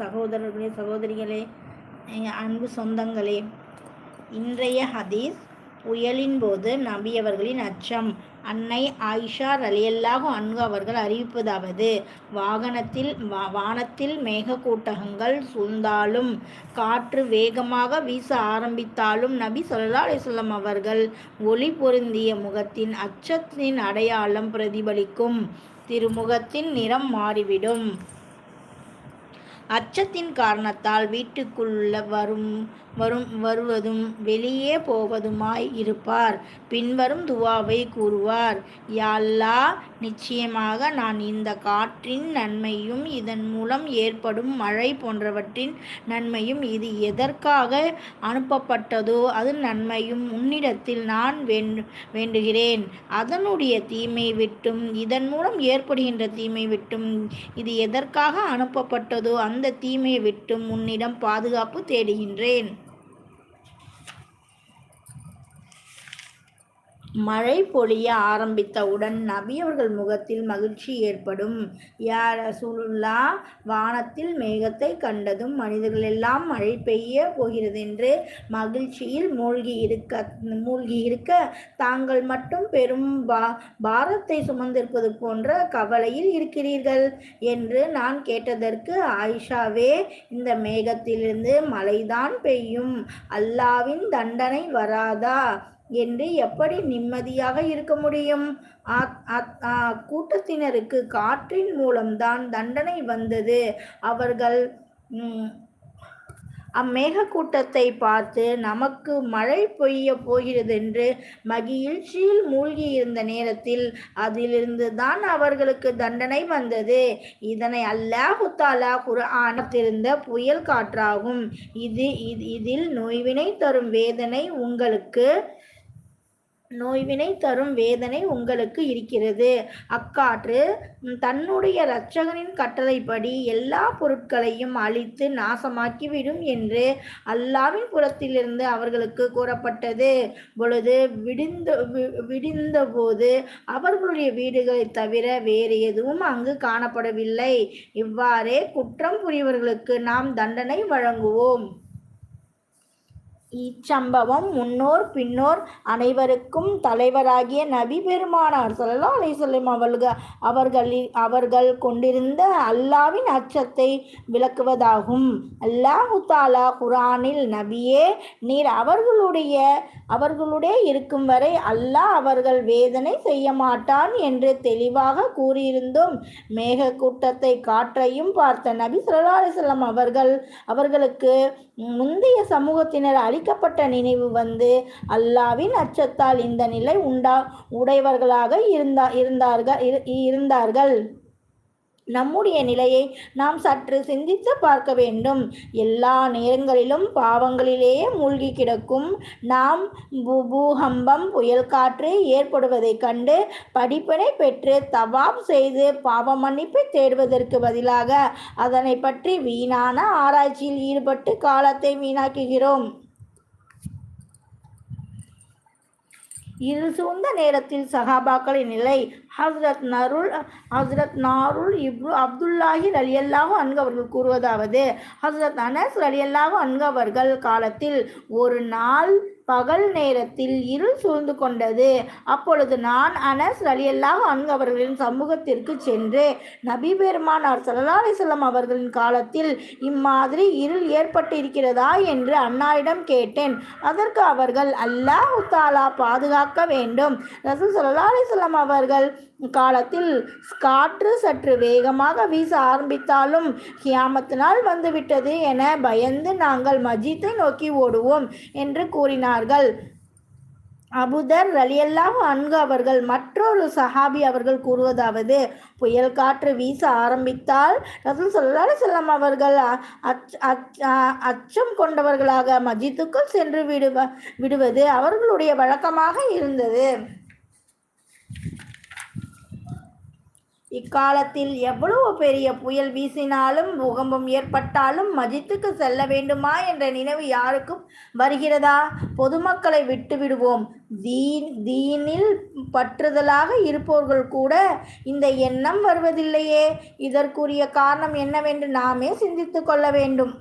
சகோதரர்களே சகோதரிகளே அன்பு சொந்தங்களே இன்றைய ஹதீஸ் புயலின் போது நபி அவர்களின் அச்சம். அன்னை ஆயிஷா ரலியல்லாகும் அன்கு அவர்கள் அறிவிப்பதாவது வாகனத்தில் வா வானத்தில் மேகக்கூட்டகங்கள் சூழ்ந்தாலும் காற்று வேகமாக வீச ஆரம்பித்தாலும் நபி சொல்லா அலைஹி அவர்கள் ஒளி பொருந்திய முகத்தின் அச்சத்தின் அடையாளம் பிரதிபலிக்கும். திருமுகத்தின் நிறம் மாறிவிடும். அச்சத்தின் காரணத்தால் வீட்டுக்குள்ள வரும் வரும் வருவதும் வெளியே போவதுமாய் இருப்பார். பின்வரும் துவாவை கூறுவார். யா நிச்சயமாக நான் இந்த காற்றின் நன்மையும் இதன் மூலம் ஏற்படும் மழை போன்றவற்றின் நன்மையும் இது எதற்காக அனுப்பப்பட்டதோ அது நன்மையும் உன்னிடத்தில் நான் வேண்டு வேண்டுகிறேன். அதனுடைய தீமை விட்டும் இதன் மூலம் ஏற்படுகின்ற தீமை விட்டும் இது எதற்காக அனுப்பப்பட்டதோ அந்த அந்த தீமையை விட்டும் உன்னிடம் பாதுகாப்பு தேடுகின்றேன். மழை பொழிய ஆரம்பித்தவுடன் நபி அவர்கள் முகத்தில் மகிழ்ச்சி ஏற்படும். யார் ரசூலுல்லா வானத்தில் மேகத்தை கண்டதும் மனிதர்கள் எல்லாம் மழை பெய்ய போகிறதென்று மகிழ்ச்சியில் மூழ்கி இருக்க மூழ்கி இருக்க தாங்கள் மட்டும் பெரும் பா பாரத்தை சுமந்திருப்பது போன்ற கவலையில் இருக்கிறீர்கள் என்று நான் கேட்டதற்கு ஆயிஷாவே இந்த மேகத்திலிருந்து மழைதான் பெய்யும். அல்லாவின் தண்டனை வராதா? என்று எப்படி நிம்மதியாக இருக்க முடியும்? கூட்டத்தினருக்கு காற்றின் மூலம்தான் தண்டனை வந்தது. அவர்கள் அம்மேக கூட்டத்தை பார்த்து நமக்கு மழை பெய்ய போகிறதென்று மகிழ்ச்சியில் மூழ்கி இருந்த நேரத்தில் அதிலிருந்து தான் அவர்களுக்கு தண்டனை வந்தது. இதனை அல்லாஹுத்தாலா தாலா குர்ஆனத்திருந்த புயல் காற்றாகும். இது இது- இதில் நோய்வினை தரும் வேதனை உங்களுக்கு நோய்வினை தரும் வேதனை உங்களுக்கு இருக்கிறது. அக்காற்று தன்னுடைய இரட்சகனின் கட்டளைப்படி எல்லா பொருட்களையும் அழித்து நாசமாக்கிவிடும் என்று அல்லாவின் புறத்திலிருந்து அவர்களுக்கு கூறப்பட்டது. பொழுது விடிந்த வி- விடிந்தபோது அவர்களுடைய வீடுகளை தவிர வேறு எதுவும் அங்கு காணப்படவில்லை. இவ்வாறே குற்றம் புரியவர்களுக்கு நாம் தண்டனை வழங்குவோம். இச்சம்பவம் முன்னோர் பின்னோர் அனைவருக்கும் தலைவராகிய நபி பெருமானார் சொல்லலாம் அலைஹி சொல்லும் அவர்கள் அவர்களில் அவர்கள் கொண்டிருந்த அல்லாவின் அச்சத்தை விளக்குவதாகும். அல்லாஹு தாலா குரானில் நபியே நீர் அவர்களுடைய அவர்களுடைய இருக்கும் வரை அல்லாஹ் அவர்கள் வேதனை செய்ய மாட்டான் என்று தெளிவாக கூறியிருந்தோம். மேக கூட்டத்தை காற்றையும் பார்த்த நபி சொல்லா அலைஹி அவர்கள் அவர்களுக்கு முந்தைய சமூகத்தினர் அழிக்கப்பட்ட நினைவு வந்து அல்லாவின் அச்சத்தால் இந்த நிலை உண்டா? உடையவர்களாக இருந்தா இருந்தார்கள் இரு- இருந்தார்கள். நம்முடைய நிலையை நாம் சற்று சிந்தித்து பார்க்க வேண்டும். எல்லா நேரங்களிலும் பாவங்களிலேயே மூழ்கி கிடக்கும் நாம் பூகம்பம் புயல் காற்று ஏற்படுவதைக் கண்டு படிப்பினை பெற்று தவாப் செய்து பாவ மன்னிப்பை தேடுவதற்கு பதிலாக அதனை பற்றி வீணான ஆராய்ச்சியில் ஈடுபட்டு காலத்தை வீணாக்குகிறோம். இருள் சூழ்ந்த நேரத்தில் சஹாபாக்களின் நிலை. ஹஸ்ரத் நருள் ஹஸ்ரத் நாருல் இப்ரு அப்துல்லாஹி ரலியல்லாஹு அன்கவர்கள் கூறுவதாவது. ஹஸ்ரத் அனஸ் ரலியல்லாஹு அன்கவர்கள் காலத்தில் ஒரு நாள் பகல் நேரத்தில் இருள் சூழ்ந்து கொண்டது. அப்பொழுது நான் அனஸ் ரலியல்லாஹு அன்கு அவர்களின் சமூகத்திற்கு சென்று நபி பெருமானார் சல்லா அலிசல்லாம் அவர்களின் காலத்தில் இம்மாதிரி இருள் ஏற்பட்டிருக்கிறதா என்று அன்னாரிடம் கேட்டேன். அதற்கு அவர்கள் அல்லாஹு தாலா பாதுகாக்க வேண்டும். ரசூல் சல்லா அலிசல்லாம் அவர்கள் காலத்தில் காற்று சற்று வேகமாக வீச ஆரம்பித்தாலும் கியாமத்து நாள் வந்துவிட்டது என பயந்து நாங்கள் மஜீத்தை நோக்கி ஓடுவோம் என்று கூறினார்கள். அபுதர் ரலியல்லாஹு அன்கு அவர்கள் மற்றொரு சஹாபி அவர்கள் கூறுவதாவது புயல் காற்று வீச ஆரம்பித்தால் ரசூல் ஸல்லல்லாஹு செல்லம் அவர்கள் அ- அச்சம் கொண்டவர்களாக மஜித்துக்குள் சென்று விடுவ விடுவது அவர்களுடைய வழக்கமாக இருந்தது. இக்காலத்தில் எவ்வளவு பெரிய புயல் வீசினாலும் பூகம்பம் ஏற்பட்டாலும் மஜித்துக்கு செல்ல வேண்டுமா என்ற நினைவு யாருக்கும் வருகிறதா? பொதுமக்களை விட்டுவிடுவோம். தீன் தீனில் பற்றுதலாக இருப்பவர்கள் கூட இந்த எண்ணம் வருவதில்லையே. இதற்குரிய காரணம் என்னவென்று நாமே சிந்தித்து கொள்ள வேண்டும்.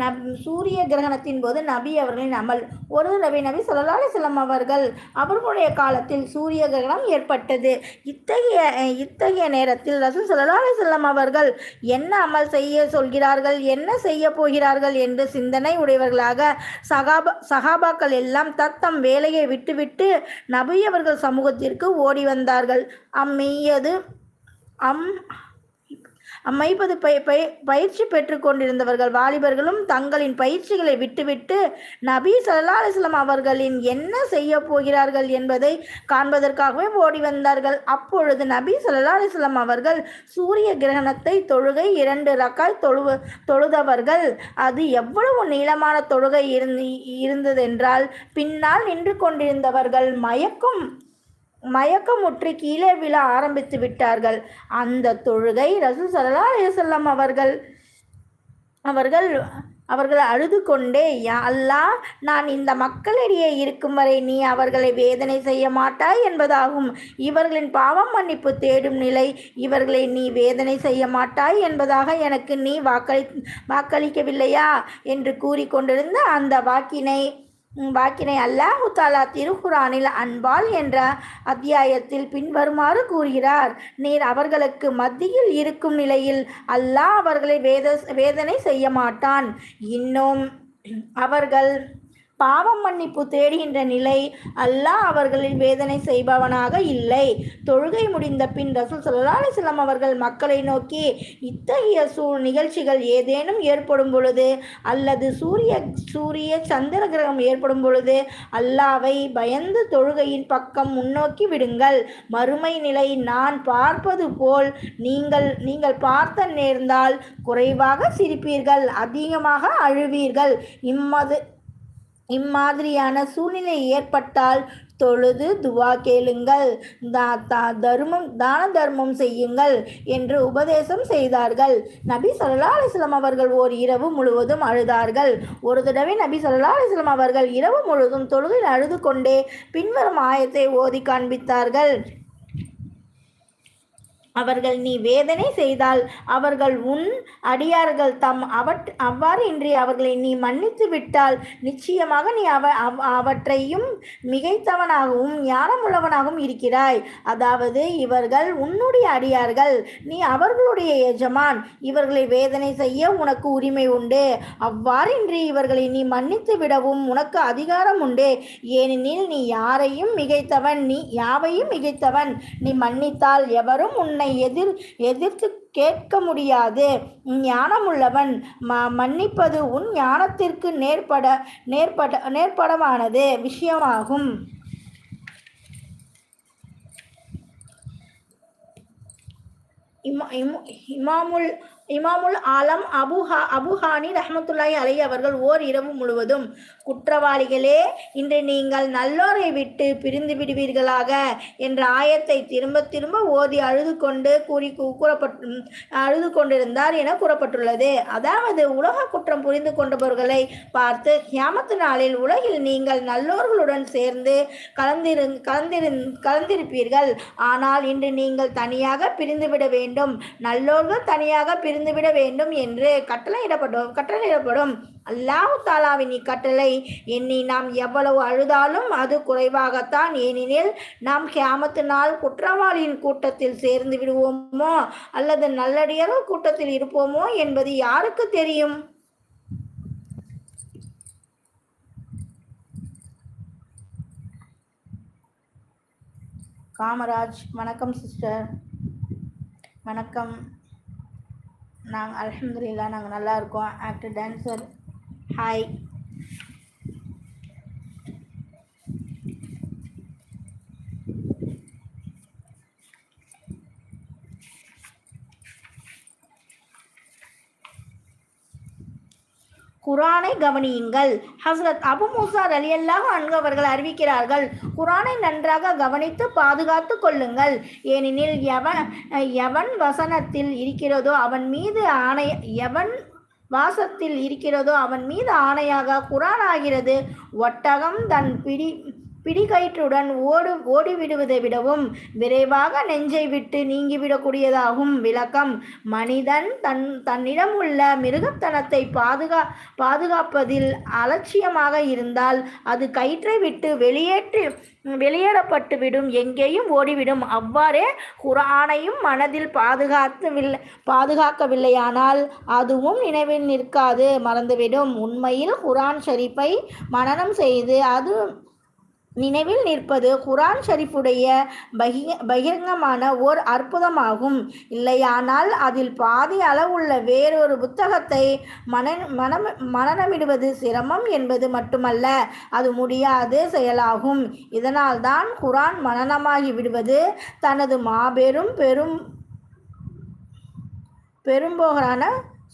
நப் சூரிய கிரகணத்தின் போது நபி அவர்களின் அமல். ஒரு தடவை நபி ஸல்லல்லாஹு செல்லம் அவர்கள் அவர்களுடைய காலத்தில் சூரிய கிரகணம் ஏற்பட்டது. இத்தகைய இத்தகைய நேரத்தில் ரசூல் ஸல்லல்லாஹு செல்லம் அவர்கள் என்ன அமல் செய்ய சொல்கிறார்கள் என்ன செய்ய போகிறார்கள் என்று சிந்தனை உடையவர்களாக சகாபா சகாபாக்கள் எல்லாம் தத்தம் வேலையை விட்டுவிட்டு நபி அவர்கள் சமூகத்திற்கு ஓடி வந்தார்கள். அம்மெய்யது அம் அம்மைப்பது பய பய பயிற்சி பெற்று கொண்டிருந்தவர்கள் வாலிபர்களும் தங்களின் பயிற்சிகளை விட்டுவிட்டு நபி சல்லா அலிஸ்லாம் அவர்களின் என்ன செய்ய போகிறார்கள் என்பதை காண்பதற்காகவே ஓடி வந்தார்கள். அப்பொழுது நபி சல்லா அலிஸ்லாம் அவர்கள் சூரிய கிரகணத்தை தொழுகை இரண்டு ரக்காய் தொழு தொழுதவர்கள். அது எவ்வளவு நீளமான தொழுகை இருந்து இருந்ததென்றால் பின்னால் நின்று கொண்டிருந்தவர்கள் மயக்கும் மயக்கமுற்றி கீழே விழ ஆரம்பித்து விட்டார்கள். அந்த தொழுகை ரசூல் சல்லா அலைஹி அவர்கள் அவர்கள் அவர்கள் அழுது கொண்டே யா அல்லா நான் இந்த மக்களிடையே இருக்கும் வரை நீ அவர்களை வேதனை செய்ய மாட்டாய் என்பதாகும். இவர்களின் பாவம் மன்னிப்பு தேடும் நிலை இவர்களை நீ வேதனை செய்ய மாட்டாய் என்பதாக எனக்கு நீ வாக்களி வாக்களிக்கவில்லையா? என்று கூறிக்கொண்டிருந்த அந்த வாக்கினை வாக்கினை அல்லாஹு தாலா திருக்குரானில் அன்பால் என்ற அத்தியாயத்தில் பின்வருமாறு கூறுகிறார். நீர் அவர்களுக்கு மத்தியில் இருக்கும் நிலையில் அல்லாஹ் அவர்களை வேத வேதனை செய்ய மாட்டான். இன்னும் அவர்கள் பாவம் மன்னிப்பு தேடுகின்ற நிலை அல்லாஹ் அவர்களில் வேதனை செய்பவனாக இல்லை. தொழுகை முடிந்த பின் ரசூல் ஸல்லல்லாஹு அலைஹி அவர்கள் மக்களை நோக்கி இத்தகைய சூழ் நிகழ்ச்சிகள் ஏதேனும் ஏற்படும் பொழுது அல்லது சூரிய சூரிய சந்திர கிரகம் ஏற்படும் பொழுது அல்லாவை பயந்து தொழுகையின் பக்கம் முன்னோக்கி விடுங்கள். மறுமை நிலை நான் பார்ப்பது போல் நீங்கள் நீங்கள் பார்த்த நேர்ந்தால் குறைவாக சிரிப்பீர்கள் அதிகமாக அழுவீர்கள். இம்மது இம்மாதிரியான சூழ்நிலை ஏற்பட்டால் தொழுது துவா கேளுங்கள். தா தா தர்மம் தான தர்மம் செய்யுங்கள் என்று உபதேசம் செய்தார்கள். நபி சல்லா அலிஸ்லாம் அவர்கள் ஓர் இரவு முழுவதும் அழுதார்கள். ஒரு தடவை நபி சல்லா அலிஸ்லாம் அவர்கள் இரவு முழுவதும் தொழுகையில் அழுது கொண்டே பின்வரும் ஆயத்தை ஓதி காண்பித்தார்கள். அவர்கள் நீ வேதனை செய்தால் அவர்கள் உன் அடியார்கள் தம் அவற் அவ்வாறு இன்றி அவர்களை நீ மன்னித்து விட்டால் நிச்சயமாக நீ அவ அவற்றையும் மிகைத்தவனாகவும் ஞானமுள்ளவனாகவும் இருக்கிறாய். அதாவது இவர்கள் உன்னுடைய அடியார்கள் நீ அவர்களுடைய எஜமான். இவர்களை வேதனை செய்ய உனக்கு உரிமை உண்டு. அவ்வாறின்றி இவர்களை நீ மன்னித்து விடவும் உனக்கு அதிகாரம் உண்டு. ஏனெனில் நீ யாரையும் மிகைத்தவன் நீ யாவையும் மிகைத்தவன். நீ மன்னித்தால் எவரும் உன் உன்னை எதிர் எதிர்த்து கேட்க முடியாது. ஞானமுள்ளவன். ம மன்னிப்பது உன் ஞானத்திற்கு நேர்பட நேர்பட நேர்படமானது விஷயமாகும். இமா இமாமுல் இமாமுல் ஆலம் அபுஹா அபுஹானி ரஹமத்துல்லாஹி அலை அவர்கள் ஓர் இரவு முழுவதும் குற்றவாளிகளே இன்று நீங்கள் நல்லோரை விட்டு பிரிந்து விடுவீர்களாக என்ற ஆயத்தை திரும்ப திரும்ப ஓதி அழுது கொண்டு கூறி கூறப்பட்டு அழுது கொண்டிருந்தார் என கூறப்பட்டுள்ளது. அதாவது உலக குற்றம் புரிந்து கொண்டவர்களை பார்த்து கியாமத்து நாளில் உலகில் நீங்கள் நல்லோர்களுடன் சேர்ந்து கலந்திரு கலந்திரு கலந்திருப்பீர்கள். ஆனால் இன்று நீங்கள் தனியாக பிரிந்துவிட வேண்டும். நல்லோர்கள் தனியாக இருந்துவிட வேண்டும் என்று கட்டளையிடப்படும் கட்டளையிடப்படும். அல்லாஹ் தாலாவின் இக்கட்டளை எண்ணி நாம் எவ்வளவு அழுதாலும் அது குறைவாகத்தான். ஏனெனில் நாம் கேமத்து நாள் குற்றவாளியின் கூட்டத்தில் சேர்ந்து விடுவோமோ அல்லது நல்லடியார்கள் கூட்டத்தில் இருப்போமோ என்பது யாருக்கு தெரியும்? காமராஜ் வணக்கம் சிஸ்டர். வணக்கம். நாங்கள் அல்ஹம்துலில்லா நாங்கள் நல்லா இருக்கோம். ஆக்டர் டான்ஸர் ஹாய் குரானை கவனியுங்கள். ஹஸ்ரத் அபு மூசா அலி அல்லாஹ் அவர்கள் அறிவிக்கிறார்கள் குரானை நன்றாக கவனித்து பாதுகாத்து கொள்ளுங்கள். ஏனெனில் எவன் எவன் வசனத்தில் இருக்கிறதோ அவன் மீது ஆணை எவன் வாசத்தில் இருக்கிறதோ அவன் மீது ஆணையாக குரான் ஆகிறது. ஒட்டகம் தன் பிடி பிடிகயிற்றுடன் ஓடு ஓடிவிடுவதை விடவும் விரைவாக நெஞ்சை விட்டு நீங்கிவிடக்கூடியதாகும் விளக்கம். மனிதன் தன் தன்னிடம் உள்ள மிருகத்தனத்தை பாதுகா பாதுகாப்பதில் அலட்சியமாக இருந்தால் அது கயிற்றை விட்டு வெளியேற்றி வெளியேறப்பட்டுவிடும் எங்கேயும் ஓடிவிடும். அவ்வாறே குரானையும் மனதில் பாதுகாத்துவில்லை பாதுகாக்கவில்லையானால் அதுவும் நினைவில் நிற்காது மறந்துவிடும். உண்மையில் குரான் ஷரீஃபை மனனம் செய்து அது நினைவில் நிற்பது குரான் ஷரீஃபுடைய பகி பகிரங்கமான ஓர் அற்புதமாகும். இல்லையானால் அதில் பாதி அளவுள்ள வேறொரு புத்தகத்தை மன மனம் மனநமிடுவது சிரமம் என்பது மட்டுமல்ல அது முடியாத செயலாகும். இதனால்தான் குரான் மனநமாகி விடுவது தனது மாபெரும் பெரும் பெரும்போகரான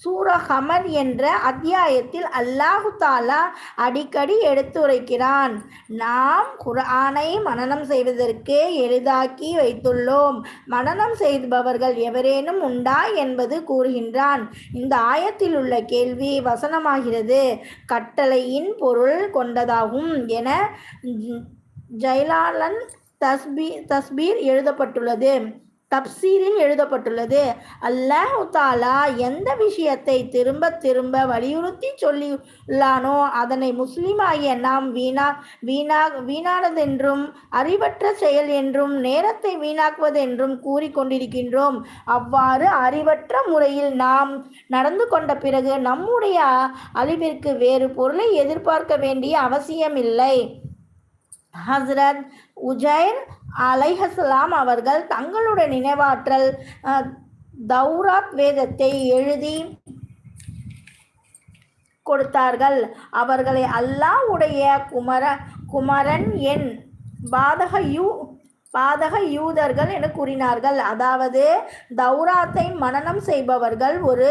சூரஹமர் என்ற அத்தியாயத்தில் அல்லாஹு தாலா அடிக்கடி எடுத்துரைக்கிறான். நாம் குர்ஆனை மனநம் செய்வதற்கு எளிதாக்கி வைத்துள்ளோம். மனநம் செய்பவர்கள் எவரேனும் உண்டா என்பது கூறுகின்றான். இந்த ஆயத்தில் உள்ள கேள்வி வசனமாகிறது. கட்டளையின் பொருள் கொண்டதாகும் என ஜெயலாலன் தஸ்பீ தஸ்பீர் எழுதப்பட்டுள்ளது. தப்சீரில் எழுதப்பட்டுள்ளது. அல்லாஹ் தாலா எந்த விஷயத்தை திரும்ப திரும்ப வலியுறுத்தி சொல்லியுள்ளானோ அதனை முஸ்லிமாகிய நாம் வீணா வீணா வீணானதென்றும் அறிவற்ற செயல் என்றும் நேரத்தை வீணாக்குவதென்றும் கூறிக்கொண்டிருக்கின்றோம். அவ்வாறு அறிவற்ற முறையில் நாம் நடந்து கொண்ட பிறகு நம்முடைய அழிவிற்கு வேறு பொருளை எதிர்பார்க்க வேண்டிய அவசியமில்லை. ஹஸ்ரத் உஜைர் அலைஹஸ்லாம் அவர்கள் தங்களுடைய நினைவாற்றல் தௌராத் வேதத்தை எழுதி கொடுத்தார்கள். அவர்களை அல்லாஹ்வுடைய குமர குமரன் என் பாதக யூ பாதக யூதர்கள் என கூறினார்கள். அதாவது தௌராத்தை மனனம் செய்பவர்கள் ஒரு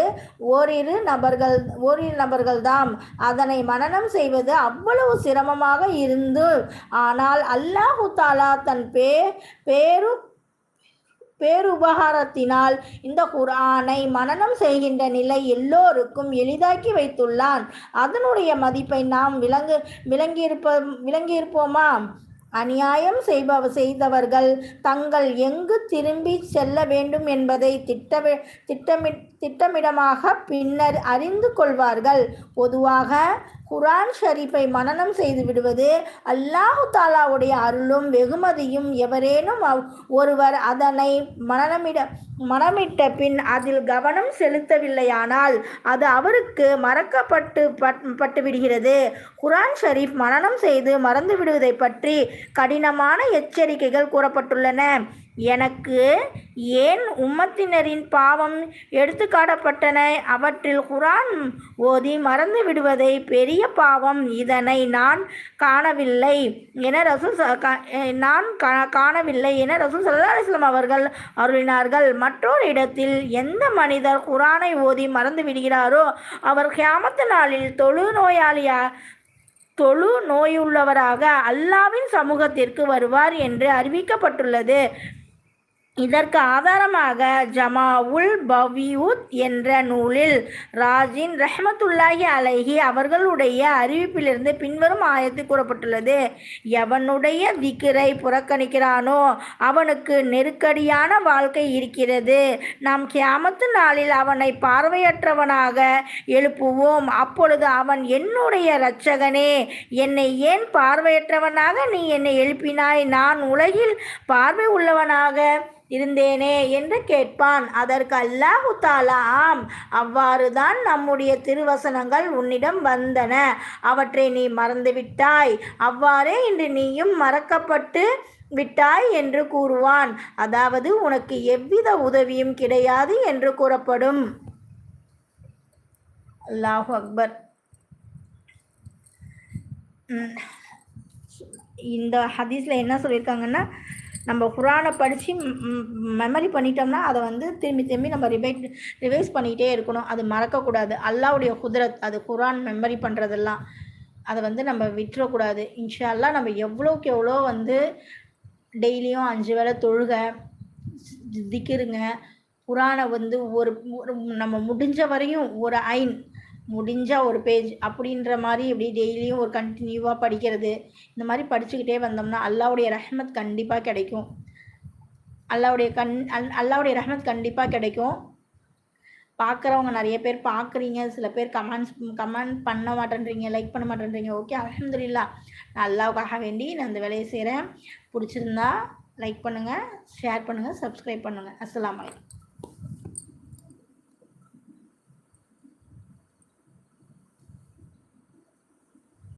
ஓரிரு நபர்கள் ஓரிரு நபர்கள்தாம். அதனை மனனம் செய்வது அவ்வளவு சிரமமாக இருந்து ஆனால் அல்லாஹு தாலா தன் பே பேரு பேருபகாரத்தினால் இந்த குரானை மனனம் செய்கின்ற நிலை எல்லோருக்கும் எளிதாக்கி வைத்துள்ளான். அதனுடைய மதிப்பை நாம் விளங்கு விளங்கியிருப்ப விளங்கியிருப்போமா? அநியாயம் செய்பவ செய்தவர்கள் தங்கள் எங்கு திரும்பி செல்ல வேண்டும் என்பதை திட்டமி திட்டமி திட்டமிடமாக பின்னர் அறிந்து கொள்வார்கள். பொதுவாக குரான் ஷரீஃபை மனநம் செய்து விடுவது அல்லாஹு தாலாவுடைய அருளும் வெகுமதியும் எவரேனும் அவ்- ஒருவர் அதனை மனநமிட மனமிட்ட பின் அதில் கவனம் செலுத்தவில்லையானால் அது அவருக்கு மறக்கப்பட்டு பட்- பட்டு விடுகிறது குரான் ஷரீஃப் மனநம் செய்து மறந்து விடுவதை பற்றி கடினமான எச்சரிக்கைகள் கூறப்பட்டுள்ளன. எனக்கு ஏன் உம்மத்தினரின் பாவம் எடுத்துக்காட்டப்பட்டன? அவற்றில் குரான் ஓதி மறந்து விடுவதை பெரிய பாவம். இதனை நான் காணவில்லை என ரசூல் ச- நான் காணவில்லை என ரசூல் சல்லா அலிஸ்லாம் அவர்கள் அருளினார்கள். மற்றொரு இடத்தில் எந்த மனிதர் குரானை ஓதி மறந்து விடுகிறாரோ அவர் கியாமத்து நாளில் தொழு நோயாளியா தொழு நோயுள்ளவராக அல்லாவின் சமூகத்திற்கு வருவார் என்று அறிவிக்கப்பட்டுள்ளது. இதற்கு ஆதாரமாக ஜமாவுல் பவியூத் என்ற நூலில் ராஜின் ரஹமத்துல்லாஹி அலஹி அவர்களுடைய அறிவிப்பிலிருந்து பின்வரும் ஆயத்து கூறப்பட்டுள்ளது. எவனுடைய திக்கிரை புறக்கணிக்கிறானோ அவனுக்கு நெருக்கடியான வாழ்க்கை இருக்கிறது. நாம் கியாமத்து நாளில் அவனை பார்வையற்றவனாக எழுப்புவோம். அப்பொழுது அவன் என்னுடைய இரட்சகனே என்னை ஏன் பார்வையற்றவனாக நீ என்னை எழுப்பினாய்? நான் உலகில் பார்வை உள்ளவனாக இருந்தேனே என்று கேட்பான். அதற்கு அல்லாஹு தாலா ஆம் அவ்வாறுதான் நம்முடைய திருவசனங்கள் உன்னிடம் வந்தன. அவற்றை நீ மறந்துவிட்டாய். அவ்வாறே இன்று நீயும் மறக்கப்பட்டு விட்டாய் என்று கூறுவான். அதாவது உனக்கு எவ்வித உதவியும் கிடையாது என்று கூறப்படும். அல்லாஹு அக்பர். இந்த ஹதீஸில் என்ன சொல்லியிருக்காங்கன்னா நம்ம குரானை படித்து மெமரி பண்ணிட்டோம்னா அதை வந்து திரும்பி திரும்பி நம்ம ரிவைட் ரிவைஸ் பண்ணிகிட்டே இருக்கணும். அது மறக்கக்கூடாது. அல்லாவுடைய குதிரத் அது குரான் மெமரி பண்ணுறதெல்லாம் அதை வந்து நம்ம விட்டுறக்கூடாது. இன்ஷால்லா நம்ம எவ்வளோக்கு எவ்வளோ வந்து டெய்லியும் அஞ்சு வேளை தொழுக திக்கிருங்க. குரானை வந்து ஒரு ஒரு நம்ம முடிஞ்ச வரையும் ஒரு ஐன் முடிஞ்சால் ஒரு பேஜ் அப்படின்ற மாதிரி இப்படி டெய்லியும் ஒரு கண்டினியூவாக படிக்கிறது. இந்த மாதிரி படிச்சுக்கிட்டே வந்தோம்னா அல்லாவுடைய ரஹ்மத் கண்டிப்பாக கிடைக்கும். அல்லாவுடைய கண் அல் அல்லாவுடைய ரஹ்மத் கண்டிப்பாக கிடைக்கும். பார்க்குறவங்க நிறைய பேர் பார்க்குறீங்க சில பேர் கமெண்ட்ஸ் கமெண்ட் பண்ண மாட்டேன்றீங்க லைக் பண்ண மாட்டேன்றீங்க. ஓகே அலமதுல்லா நான் அல்லாவுக்காக வேண்டி நான் இந்த வேலையை செய்கிறேன் பிடிச்சிருந்தா லைக் பண்ணுங்கள் ஷேர் பண்ணுங்கள் சப்ஸ்கிரைப் பண்ணுங்கள் அஸ்லாம் வலைக்கம்